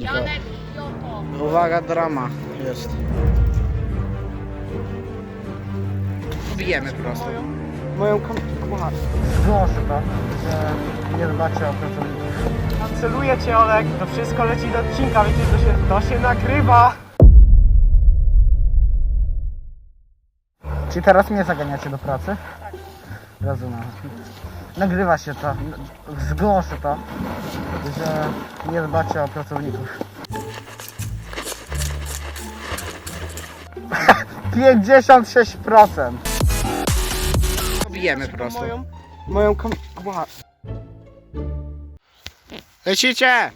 Janek. Uwaga, drama jest. Bijemy po prostu. moją kom... Zgłoszę to, że nie dbacie o pracowników. Kanceluję cię Olek, to wszystko leci do odcinka, wiecie, to się, to się nagrywa. Czy teraz mnie zaganiacie do pracy? Tak. Rozumiem. Nagrywa się to, zgłoszę to, że nie dbacie o pracowników. 56%! Bijemy po prostu. Moją, moją kom... Ła. Lecicie!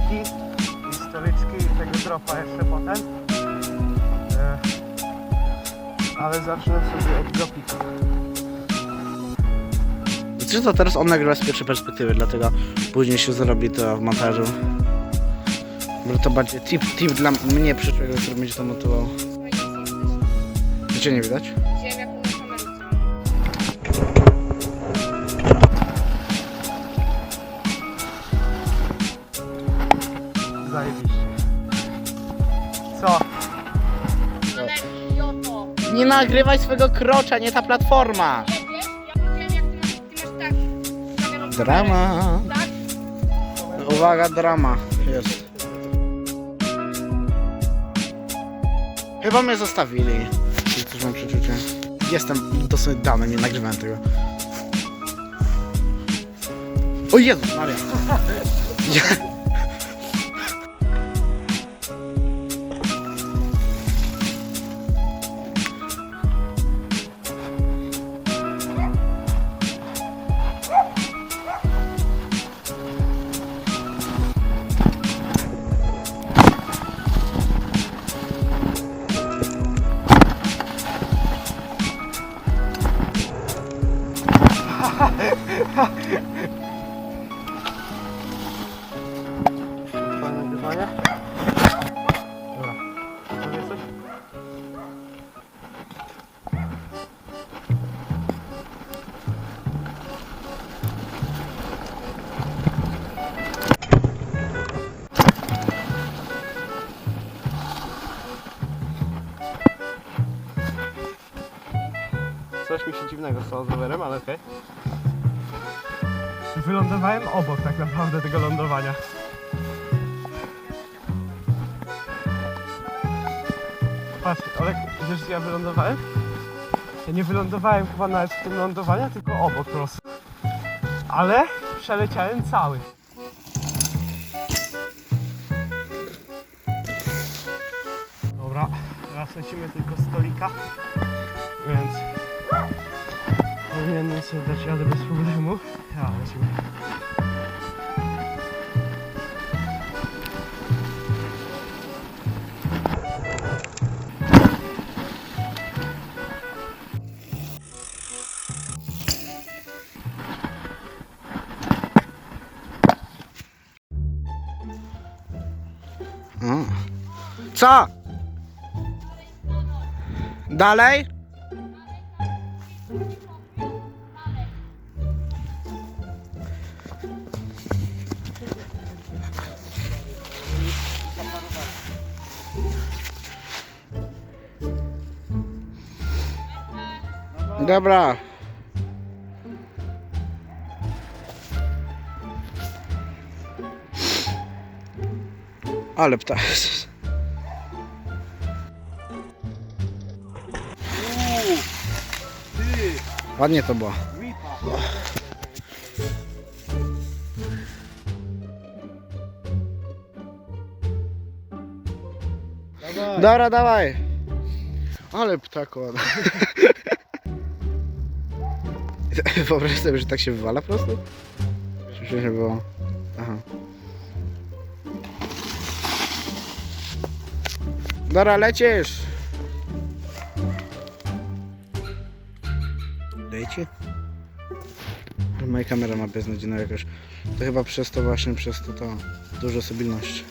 Gapiki i stoliczki i tego dropa jeszcze potem. E, ale zacznę sobie od gapików. Czy to teraz on nagrywa z pierwszej perspektywy, dlatego później się zrobi to w montażu. Bo to bardziej tip, tip dla mnie przyszłego, który będzie to montował. Cię nie widać? Wziąłem Nie nagrywaj swego krocza, nie ta platforma! Drama. Uwaga, drama jest. Chyba mnie zostawili. Coś mam przeczucie. Jestem dosyć dany, nie nagrywałem tego. O Jezus Maria. Ja- Coś mi się dziwnego stało z rowerem, ale okej. Wylądowałem obok tak naprawdę tego lądowania. Patrz, Olek, wiesz ja wylądowałem? Ja nie wylądowałem chyba nawet w tym lądowania, tylko obok prostu. Ale przeleciałem cały. Dobra, teraz lecimy tylko stolika, więc powinienem sobie dać radę bez problemu. Ja, lecimy. O. Co? Dalej? Dobra. Ale ptak. Ładnie to było. Dobra, dawaj. Ale ptak ładny. Wyobraź sobie, że tak się wywala po prostu? Wcześniej było. Aha. Dobra, lecisz! Leci? Moja kamera ma beznadziejną jakoś. To chyba przez to właśnie, przez to to dużo stabilności.